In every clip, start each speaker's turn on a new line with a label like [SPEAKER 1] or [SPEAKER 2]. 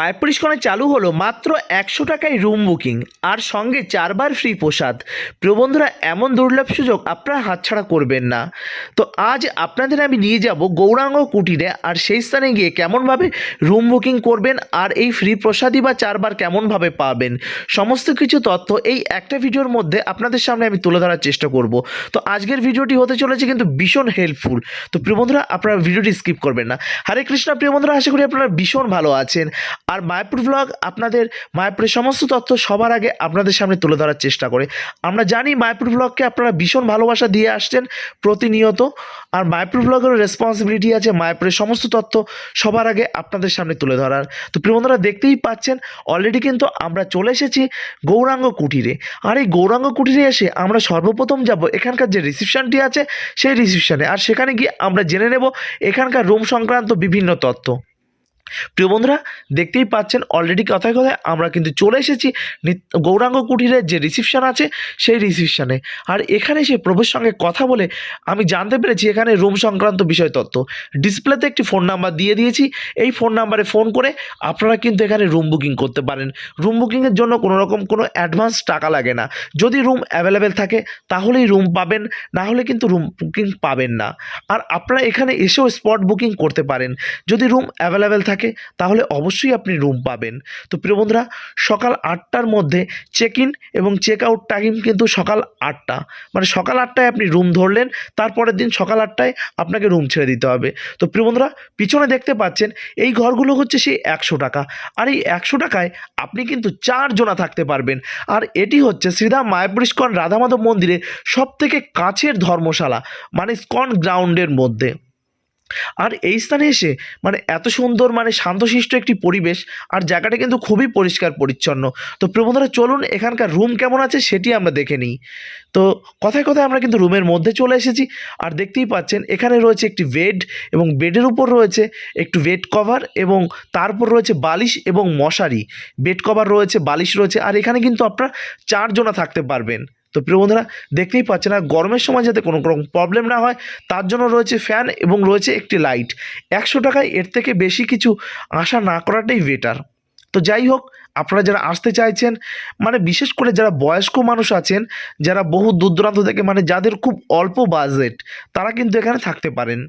[SPEAKER 1] মায়াপুরিশকনে চালু হলো মাত্র একশো টাকায় রুম বুকিং আর সঙ্গে চারবার ফ্রি প্রসাদ। প্রিয় বন্ধুরা, এমন দুর্লভ সুযোগ আপনারা হাতছাড়া করবেন না। তো আজ আপনাদের আমি নিয়ে যাব গৌরাঙ্গ কুটিরে, আর সেই স্থানে গিয়ে কেমনভাবে রুম বুকিং করবেন, আর এই ফ্রি প্রসাদই বা চারবার কেমনভাবে পাবেন, সমস্ত কিছু তথ্য এই একটা ভিডিওর মধ্যে আপনাদের সামনে আমি তুলে ধরার চেষ্টা করব। তো আজকের ভিডিওটি হতে চলেছে কিন্তু ভীষণ হেল্পফুল তো প্রিয় বন্ধুরা, আপনারা ভিডিওটি স্কিপ করবেন না। হরে কৃষ্ণ, প্রিয় বন্ধুরা, আশা করি আপনারা ভীষণ ভালো আছেন। আর মায়াপুর ব্লগ আপনাদের মায়াপুরের সমস্ত তথ্য সবার আগে আপনাদের সামনে তুলে ধরার চেষ্টা করে। আমরা জানি মায়াপুর ব্লগকে আপনারা ভীষণ ভালোবাসা দিয়ে আসছেন প্রতিনিয়ত। আর মায়াপুর ব্লগেরও রেসপন্সিবিলিটি আছে মায়াপুরের সমস্ত তথ্য সবার আগে আপনাদের সামনে তুলে ধরার। তো বন্ধুরা, দেখতেই পাচ্ছেন অলরেডি কিন্তু আমরা চলে এসেছি গৌরাঙ্গ কুটিরে। আর এই গৌরাঙ্গ কুটিরে এসে আমরা সর্বপ্রথম যাব এখানকার যে রিসিপশনটি আছে, সেই রিসিপশানে আর সেখানে গিয়ে আমরা জেনে নেব এখানকার রুম সংক্রান্ত বিভিন্ন তথ্য। প্রিয় বন্ধুরা, দেখতেই পাচ্ছেন অলরেডি কথায় কথায় আমরা কিন্তু চলে এসেছি গৌরাঙ্গ কুটিরের যে রিসিপশন আছে, সেই রিসিপশানে আর এখানে সে প্রভুর সঙ্গে কথা বলে আমি জানতে পেরেছি এখানে রুম সংক্রান্ত বিষয় তথ্য ডিসপ্লেতে একটি ফোন নাম্বার দিয়ে দিয়েছি, এই ফোন নাম্বারে ফোন করে আপনারা কিন্তু এখানে রুম বুকিং করতে পারেন। রুম বুকিংয়ের জন্য কোনো রকম কোনো অ্যাডভান্স টাকা লাগে না। যদি রুম অ্যাভেলেবেল থাকে, তাহলেই রুম পাবেন, না হলে কিন্তু রুম বুকিং পাবেন না। আর আপনারা এখানে এসেও স্পট বুকিং করতে পারেন। যদি রুম অ্যাভেলেবেল থাকে তাহলে অবশ্যই আপনি রুম পাবেন। তো প্রিয় বন্ধুরা, সকাল আটটার মধ্যে চেক ইন এবং চেক আউট টাইম কিন্তু সকাল আটটা। মানে সকাল আটটায় আপনি রুম ধরলেন, তারপরের দিন সকাল আটটায় আপনাকে রুম ছেড়ে দিতে হবে। তো প্রিয় বন্ধুরা, পিছনে দেখতে পাচ্ছেন, এই ঘরগুলো হচ্ছে সেই একশো টাকা। আর এই একশো টাকায় আপনি কিন্তু চারজনা থাকতে পারবেন। আর এটি হচ্ছে শ্রীধাম মায়াপুর ইস্কন রাধামাধব মন্দিরে সব থেকে কাছের ধর্মশালা মানে স্কন গ্রাউন্ডের মধ্যে। আর এই স্থানে এসে মানে এত সুন্দর মানে শান্তশিষ্ট একটি পরিবেশ আর জায়গাটা কিন্তু খুবই পরিষ্কার, পরিচ্ছন্ন। তো প্রবন্ধরা চলুন এখানকার রুম কেমন আছে সেটি আমরা দেখে নিই। তো কথায় কথায় আমরা কিন্তু রুমের মধ্যে চলে এসেছি আর দেখতেই পাচ্ছেন এখানে রয়েছে একটি বেড এবং বেডের উপর রয়েছে একটু বেড কভার এবং তারপর রয়েছে বালিশ এবং মশারি। বেড কভার রয়েছে, বালিশ রয়েছে আর এখানে কিন্তু আপনারা চারজনা থাকতে পারবেন। তো প্রিয় বন্ধুরা, দেখতেই পাচ্ছেন আর গরমের সময় যাতে কোনো রকম প্রবলেম না হয়, তার জন্য রয়েছে ফ্যান এবং রয়েছে একটি লাইট একশো টাকায় এর থেকে বেশি কিছু আশা না করাটাই বেটার তো যাই হোক, আপনারা যারা আসতে চাইছেন মানে বিশেষ করে যারা বয়স্ক মানুষ আছেন, যারা বহু দূর দূরান্ত থেকে মানে যাদের খুব অল্প বাজেট তারা কিন্তু এখানে থাকতে পারেন।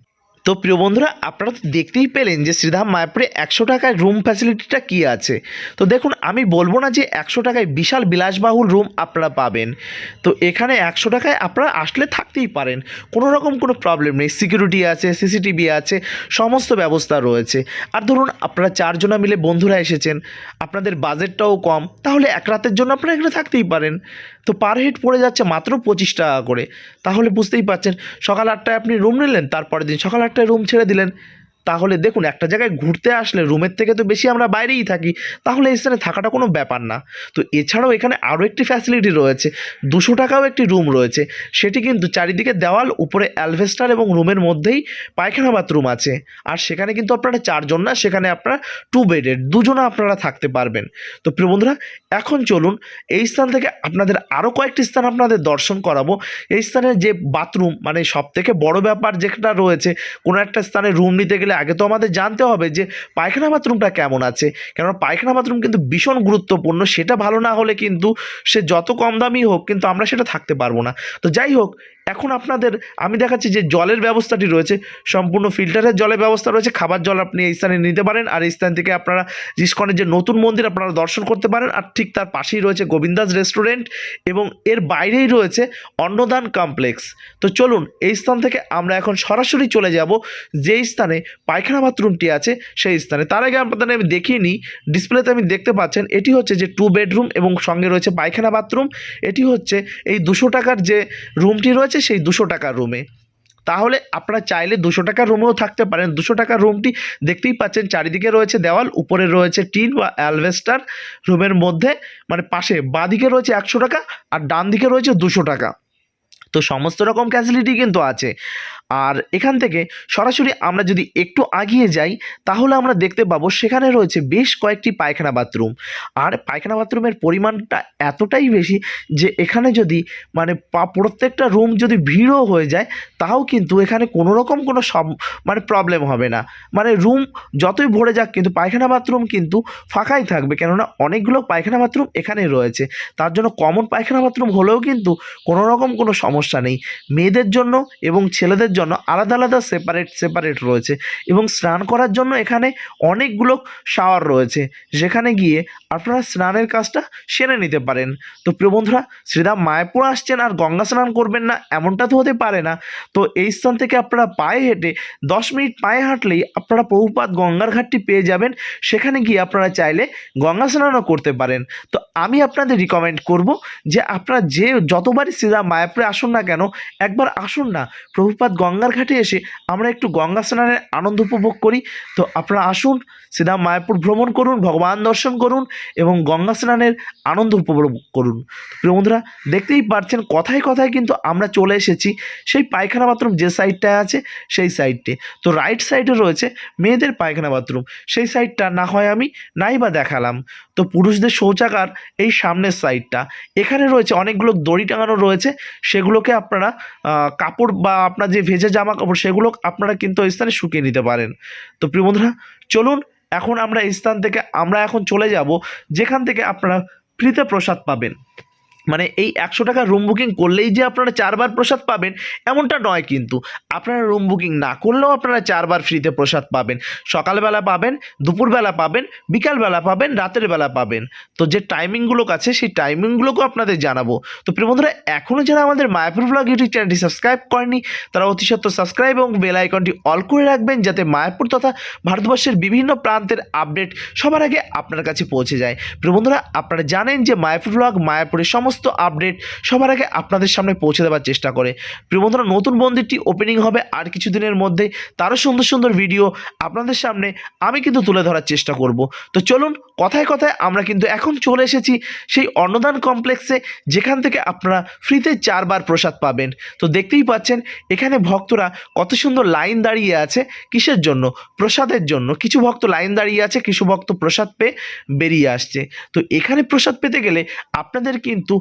[SPEAKER 1] তো প্রিয় বন্ধুরা, আপনারা তো দেখতেই পেলেন যে শ্রীধাম মায়াপুরে একশো টাকায় রুম ফ্যাসিলিটিটা কী আছে। তো দেখুন, আমি বলব না যে একশো টাকায় বিশাল বিলাসবাহুল রুম আপনারা পাবেন। তো এখানে একশো টাকায় আপনারা আসলে থাকতেই পারেন। কোনো রকম কোনো প্রবলেম নেই। সিকিউরিটি আছে সিসিটিভি আছে, সমস্ত ব্যবস্থা রয়েছে। আর ধরুন, আপনারা চারজনা মিলে বন্ধুরা এসেছেন, আপনাদের বাজেটটাও কম, তাহলে এক রাতের জন্য আপনারা এখানে থাকতেই পারেন। তো পার হেড পড়ে যাচ্ছে মাত্র পঁচিশ টাকা করে। তাহলে বুঝতেই পারছেন, সকাল আটটায় আপনি রুম নিলেন, তারপরের দিন সকাল আটটায় রুম ছেড়ে দিলেন। তাহলে দেখুন, একটা জায়গায় ঘুরতে আসলে রুমের থেকে তো বেশি আমরা বাইরেই থাকি, তাহলে এই স্থানে থাকাটা কোনো ব্যাপার না। তো এছাড়াও এখানে আরও একটি ফ্যাসিলিটি রয়েছে, দুশো টাকাও একটি রুম রয়েছে। সেটি কিন্তু চারিদিকে দেওয়াল, উপরে অ্যালভেস্টার এবং রুমের মধ্যেই পায়খানা বাথরুম আছে। আর সেখানে কিন্তু আপনারা চারজন না, সেখানে আপনারা টু বেডের দুজনা আপনারা থাকতে পারবেন। তো প্রিয় বন্ধুরা, এখন চলুন, এই স্থান থেকে আপনাদের আরও কয়েকটি স্থান আপনাদের দর্শন করাবো। এই স্থানের যে বাথরুম মানে সব থেকে বড় ব্যাপার যেটা রয়েছে, কোনো একটা স্থানে রুম নিতে গেলে আগে তো আমাদের জানতে হবে যে পায়খানা বাথরুমটা কেমন আছে। কেননা পায়খানা বাথরুম কিন্তু ভীষণ গুরুত্বপূর্ণ, সেটা ভালো না হলে কিন্তু সে যত কম দামি হোক কিন্তু আমরা সেটা থাকতে পারব না। তো যাই হোক এখন আপনাদের, আমি দেখাচ্ছি যে জলের ব্যবস্থাটি রয়েছে, সম্পূর্ণ ফিল্টারের জলের ব্যবস্থা রয়েছে, খাবার জল আপনি এই স্থানে নিতে পারেন, আর এই স্থান থেকে আপনারা ইস্কনের যে নতুন মন্দির আপনারা দর্শন করতে পারেন, আর ঠিক তার পাশেই রয়েছে গোবিন্দাস রেস্টুরেন্ট, এবং এর বাইরেই রয়েছে অন্নদান কমপ্লেক্স। তো চলুন, এই স্থান থেকে আমরা এখন সরাসরি চলে যাব, যেই স্থানে পায়খানা বাথরুমটি আছে, সেই স্থানে। তার আগে আপনাদের আমি দেখিয়ে নিই, ডিসপ্লেতে আমি দেখতে পাচ্ছেন, এটি হচ্ছে যে টু বেডরুম এবং সঙ্গে রয়েছে পায়খানা বাথরুম, এটি হচ্ছে এই দুশো টাকার যে রুমটি রয়েছে সেই দুশো টাকার রুমে তাহলে আপনারা চাইলে দুশো টাকার রুমেও থাকতে পারেন। দুশো টাকার রুমটি দেখতেই পাচ্ছেন চারিদিকে রয়েছে দেওয়াল, উপরে রয়েছে টিন বা অ্যালভেস্টার রুমের মধ্যে মানে পাশে বাঁদিকে রয়েছে একশো টাকা আর ডান দিকে রয়েছে দুশো টাকা। তো সমস্ত রকম ফ্যাসিলিটি কিন্তু আছে। আর এখান থেকে সরাসরি আমরা যদি একটু আগিয়ে যাই, তাহলে আমরা দেখতে পাবো সেখানে রয়েছে বেশ কয়েকটি পায়খানা বাথরুম। আর পায়খানা বাথরুমের পরিমাণটা এতটাই বেশি যে এখানে যদি মানে প্রত্যেকটা রুম যদি ভিড়ও হয়ে যায়, তাও কিন্তু এখানে কোনো রকম কোনো সব মানে প্রবলেম হবে না। মানে রুম যতই ভরে যাক কিন্তু পায়খানা বাথরুম কিন্তু ফাঁকাই থাকবে। কেননা অনেকগুলো পায়খানা বাথরুম এখানে রয়েছে। তার জন্য কমন পায়খানা বাথরুম হলেও কিন্তু কোনো রকম কোনো সমস্যা নেই। মেয়েদের জন্য এবং ছেলেদের জন্য আলাদা আলাদা সেপারেট সেপারেট রয়েছে এবং স্নান করার জন্য এখানে অনেকগুলো শাওয়ার রয়েছে। যেখানে গিয়ে আপনারা স্নানের কাজটা সেরে নিতে পারেন। তো প্রিয় বন্ধুরা, শ্রীরাম মায়াপুর আসছেন আর গঙ্গা স্নান করবেন না, এমনটা তো হতে পারে না। তো এই স্থান থেকে আপনারা পায়ে হেঁটে দশ মিনিট পায়ে হাঁটলেই আপনারা প্রভুপাত গঙ্গার ঘাটটি পেয়ে যাবেন। সেখানে গিয়ে আপনারা চাইলে গঙ্গা স্নানও করতে পারেন। তো আমি আপনাদের রিকমেন্ড করব যে আপনারা যে যতবারই শ্রীরাম মায়াপুরে আসুন না কেন, একবার আসুন না প্রভুপাত গঙ্গার ঘাটে এসে আমরা একটু গঙ্গা স্নানের আনন্দ উপভোগ করি। তো আপনারা আসুন শ্রীরাম মায়াপুর ভ্রমণ করুন, ভগবান দর্শন করুন এবং গঙ্গা স্নানের আনন্দ উপভোগ করুন। প্রিয় বন্ধুরা, দেখতেই পারছেন কথায় কথায় কিন্তু আমরা চলে এসেছি সেই পায়খানা বাথরুম যে সাইডটায় আছে সেই সাইডটে। তো রাইট সাইডে রয়েছে মেয়েদের পায়খানা বাথরুম। সেই সাইডটা না হয় আমি, নাই বা দেখালাম। তো পুরুষদের শৌচাগার এই সামনের সাইডটা। এখানে রয়েছে অনেকগুলো দড়ি টাঙানো রয়েছে। সেগুলোকে আপনারা কাপড় বা আপনার যে ভেজে জামা কাপড় সেগুলো আপনারা কিন্তু ওই স্থানে শুকিয়ে নিতে পারেন। তো প্রিয় বন্ধুরা, চলুন, এখন আমরা এই স্থান থেকে আমরা এখন চলে যাব, যেখান থেকে আপনারা ফ্রিতে প্রসাদ পাবেন। মানে এই একশো টাকা রুম বুকিং করলেই যে আপনারা চারবার প্রসাদ পাবেন, এমনটা নয় কিন্তু। আপনারা রুম বুকিং না করলেও আপনারা চারবার ফ্রিতে প্রসাদ পাবেন। সকালবেলা পাবেন, দুপুরবেলা পাবেন, বিকালবেলা পাবেন, রাতের বেলা পাবেন। তো যে টাইমিংগুলো আছে সেই টাইমিংগুলোকেও আপনাদের জানাব। তো প্রিয় বন্ধুরা এখনও যারা আমাদের মায়াপুর ব্লগ ইউটিউব চ্যানেলটি সাবস্ক্রাইব করেনি তারা অতি সত্ত্বর সাবস্ক্রাইব এবং বেল আইকনটি অল করে রাখবেন, যাতে মায়াপুর তথা ভারতবর্ষের বিভিন্ন প্রান্তের আপডেট সবার আগে আপনার কাছে পৌঁছে যায়। প্রিয় বন্ধুরা, আপনারা জানেন যে মায়াপুর ব্লগ মায়াপুরের সমস্ত আপডেট সবার আগে আপনাদের সামনে পৌঁছে দেওয়ার চেষ্টা করে। প্রিয় বন্ধুরা, নতুন মন্দিরটি ওপেনিং হবে আর কিছুদিনের মধ্যে তারও সুন্দর সুন্দর ভিডিও আপনাদের সামনে আমি কিন্তু তুলে ধরার চেষ্টা করব। তো চলুন, কথায় কথায় আমরা কিন্তু এখন চলে এসেছি সেই অন্নদান কমপ্লেক্সে যেখান থেকে আপনারা ফ্রিতে চারবার প্রসাদ পাবেন। তো দেখতেই পাচ্ছেন, এখানে ভক্তরা কত সুন্দর লাইন দাঁড়িয়ে আছে কিসের জন্য? প্রসাদের জন্য। কিছু ভক্ত লাইন দাঁড়িয়ে আছে, কিছু ভক্ত প্রসাদ পেয়ে বেরিয়ে আসছে। তো এখানে প্রসাদ পেতে গেলে আপনাদের কিন্তু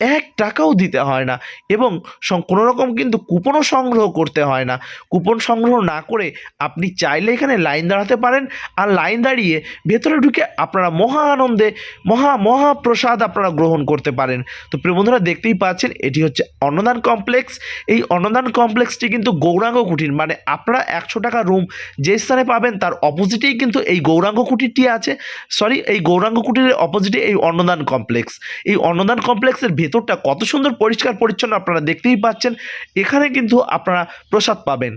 [SPEAKER 1] এক টাকাও দিতে হয় না। এবং কোনো রকম কিন্তু কুপনও সংগ্রহ করতে হয় না। কুপন সংগ্রহ না করে আপনি চাইলে এখানে লাইন দাঁড়াতে পারেন আর লাইন দাঁড়িয়ে ভেতরে ঢুকে আপনারা মহা আনন্দে, মহা মহা প্রসাদ আপনারা গ্রহণ করতে পারেন। তো প্রিয় বন্ধুরা, দেখতেই পাচ্ছেন, এটি হচ্ছে অন্নদান কমপ্লেক্স। এই অন্নদান কমপ্লেক্সটি কিন্তু গৌরাঙ্গ কুটির মানে আপনারা একশো টাকা রুম যে স্থানে পাবেন তার অপোজিটেই কিন্তু এই গৌরাঙ্গ কুটিরটি আছে। সরি এই গৌরাঙ্গ কুটিরের অপোজিটে এই অন্নদান কমপ্লেক্স। এই অন্নদান কমপ্লেক্সের ভেতরটা কত সুন্দর পরিষ্কার পরিচ্ছন্ন আপনারা দেখতেই পাচ্ছেন। এখানে কিন্তু আপনারা প্রসাদ পাবেন।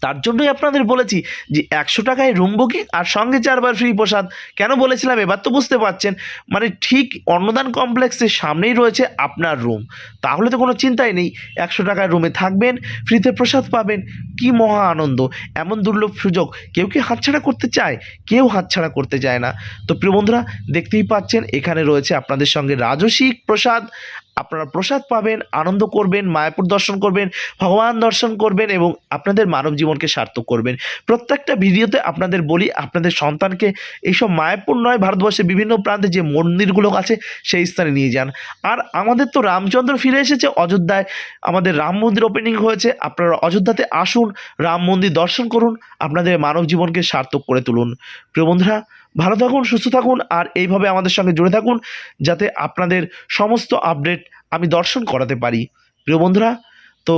[SPEAKER 1] তার জন্যই আপনাদের বলেছি যে একশো টাকায় রুম বুকিং আর সঙ্গে চারবার ফ্রি প্রসাদ। কেন বলেছিলাম? এবার তো বুঝতে পারছেন। মানে ঠিক অন্নদান কমপ্লেক্সের সামনেই রয়েছে আপনার রুম তাহলে তো কোনো চিন্তাই নেই। একশো টাকায় রুমে থাকবেন ফ্রিতে প্রসাদ পাবেন। কি মহা আনন্দ। এমন দুর্লভ সুযোগ কেউ কি হাতছাড়া করতে চায়? কেউ হাতছাড়া করতে চায় না। তো প্রিয় বন্ধুরা, দেখতেই পাচ্ছেন, এখানে রয়েছে আপনাদের সঙ্গে রাজসিক প্রসাদ। আপনারা প্রসাদ পাবেন, আনন্দ করবেন, মায়াপুর দর্শন করবেন, ভগবান দর্শন করবেন এবং আপনাদের মানব জীবনকে সার্থক করবেন। প্রত্যেকটা ভিডিওতে আপনাদের বলি, আপনাদের সন্তানকে এইসব মায়াপুর নয়, ভারতবর্ষের বিভিন্ন প্রান্তে যে মন্দিরগুলো আছে, সেই স্থানে নিয়ে যান। আর আমাদের তো রামচন্দ্র ফিরে এসেছে, অযোধ্যায় আমাদের রাম মন্দির ওপেনিং হয়েছে, আপনারা অযোধ্যাতে আসুন, রাম মন্দির দর্শন করুন, আপনাদের মানব জীবনকে সার্থক করে তুলুন। প্রিয় বন্ধুরা ভালো থাকুন, সুস্থ থাকুন আর এইভাবে আমাদের সঙ্গে জুড়ে থাকুন যাতে আপনাদের সমস্ত আপডেট আমি দর্শন করাতে পারি। প্রিয় বন্ধুরা, তো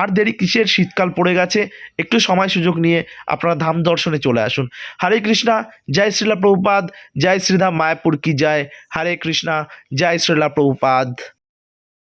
[SPEAKER 1] আর দেরি কিসের? শীতকাল পড়ে গেছে, একটু সময় সুযোগ নিয়ে আপনারা ধাম দর্শনে চলে আসুন। হরে কৃষ্ণা, জয় শ্রীলা প্রভুপাদ জয় শ্রীধাম মায়াপুর কি জয়? হরে কৃষ্ণা, জয় শ্রীলা প্রভুপাদ